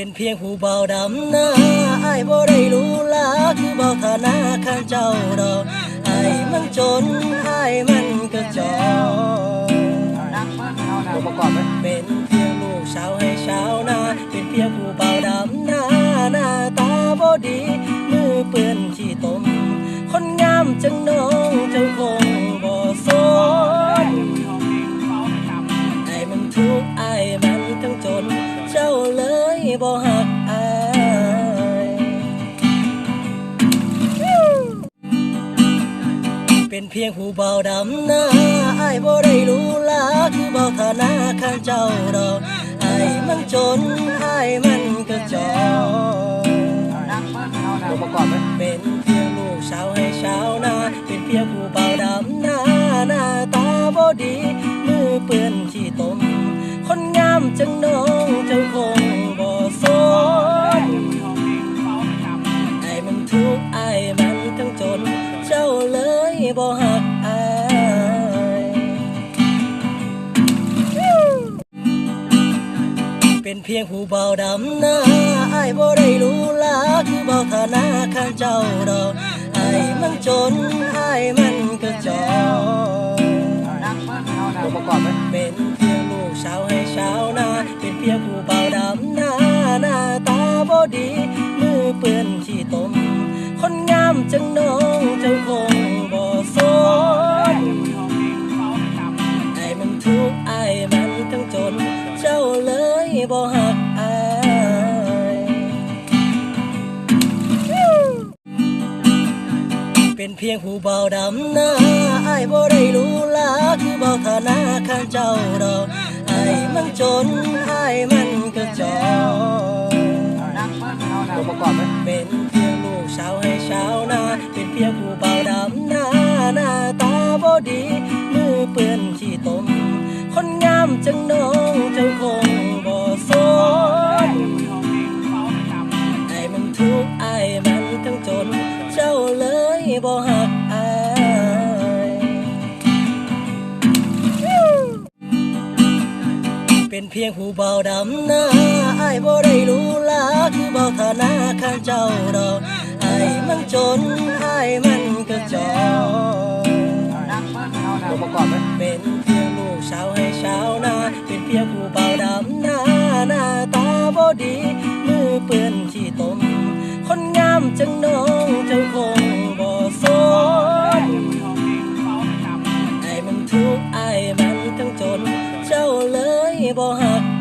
เป็นเพียงผู้เบาดำหน้าไอ้บ่ได้รู้ลาคือเบาฐานะข้างเจ้าดอกไอ้มันจนไอ้มันก็จอประกอบเป็นเพียงลูกชาวให้ชาวนาเป็นเพียงผู้เบาดำหน้าหน้าตาบ่ดี เป็นเพียงผู้เบาดำหน้าไอ้บ่ได้รู้ลาคือเบาฐานะข้างเจ้าดอกไอ้มันจนไอ้มันก็จอตัวประกอบไหมเป็นเพียงลูกชาวให้ชาวนาเป็นเพียงผู้เบาดำหน้าหน้าตาบ่ดี มือเปื้อนขี้ตมคนงามจังน้อ เป็นเพียงผู้เบาดำหน้าไอ้บ่ได้รู้ลาคือเบาฐานะข้างเจ้าดอกไอ้มันจนไอ้มันก็จอประกอบเป็นเพียงลูกชาวให้ชาวนาเป็นเพียงผู้เบาดำหน้าหน้าตาบ่ดี มือเปื้อนขี้ตมคนงามจังน้องเจ้าคง บ่หักไอ้เป็นเพียงผู้เบาดำหน้าไอ้ายบ่ได้รู้ลาคือเบาฐานะข้างเจ้าดอกไอ้มันจนไอ้มันก็จอตัวประกอบไหมเป็นเพียงลูกชาวให้ชาวนาเป็นเพียงผู้เบาดำหน้าหน้าตาบ่ดีมือเปื้อนขี้ตมคนงามจังน้องเจ้าคง ทุกข์ไอ้มันทั้งจน เจ้าเลยบ่หักไอ้เป็นเพียงผู้เบาดำหน้าไอ้ายบ่ได้รู้ลาคือเบาฐานะข้างเจ้าดอกไอ้มันจนไอ้มันก็จอตัวประกอบเป็นเพียงลูกชาวให้ชาวนาเป็นเพียงผู้เบาดำหน้าหน้าตาบ่ดีมือเปื้อนขี้ตม นงามจังน้องเจ้าคงบ่สนให้มันทุกข์ไอ้มันทั้งจน เจ้าเลยบ่หัก